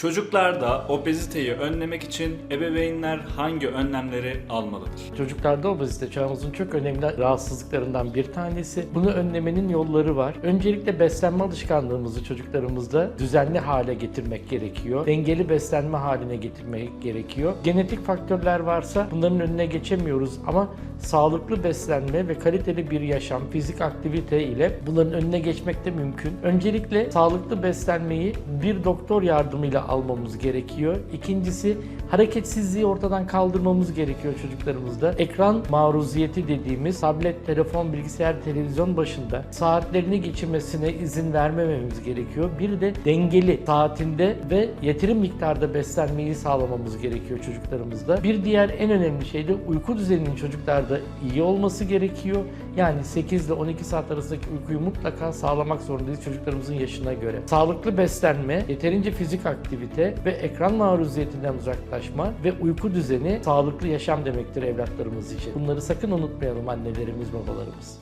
Çocuklarda obeziteyi önlemek için ebeveynler hangi önlemleri almalıdır? Çocuklarda obezite çağımızın çok önemli rahatsızlıklarından bir tanesi. Bunu önlemenin yolları var. Öncelikle beslenme alışkanlığımızı çocuklarımızda düzenli hale getirmek gerekiyor. Dengeli beslenme haline getirmek gerekiyor. Genetik faktörler varsa bunların önüne geçemiyoruz ama sağlıklı beslenme ve kaliteli bir yaşam, fizik aktivite ile bunların önüne geçmek de mümkün. Öncelikle sağlıklı beslenmeyi bir doktor yardımıyla almamız gerekiyor. İkincisi hareketsizliği ortadan kaldırmamız gerekiyor çocuklarımızda. Ekran maruziyeti dediğimiz tablet, telefon, bilgisayar, televizyon başında saatlerini geçirmesine izin vermememiz gerekiyor. Bir de dengeli saatinde ve yeteri miktarda beslenmeyi sağlamamız gerekiyor çocuklarımızda. Bir diğer en önemli şey de uyku düzeninin çocuklarda iyi olması gerekiyor. Yani 8 ile 12 saat arasındaki uykuyu mutlaka sağlamak zorundayız çocuklarımızın yaşına göre. Sağlıklı beslenme, yeterince fizik aktivite ve ekran maruziyetinden uzaklaşma ve uyku düzeni sağlıklı yaşam demektir evlatlarımız için. Bunları sakın unutmayalım annelerimiz, babalarımız.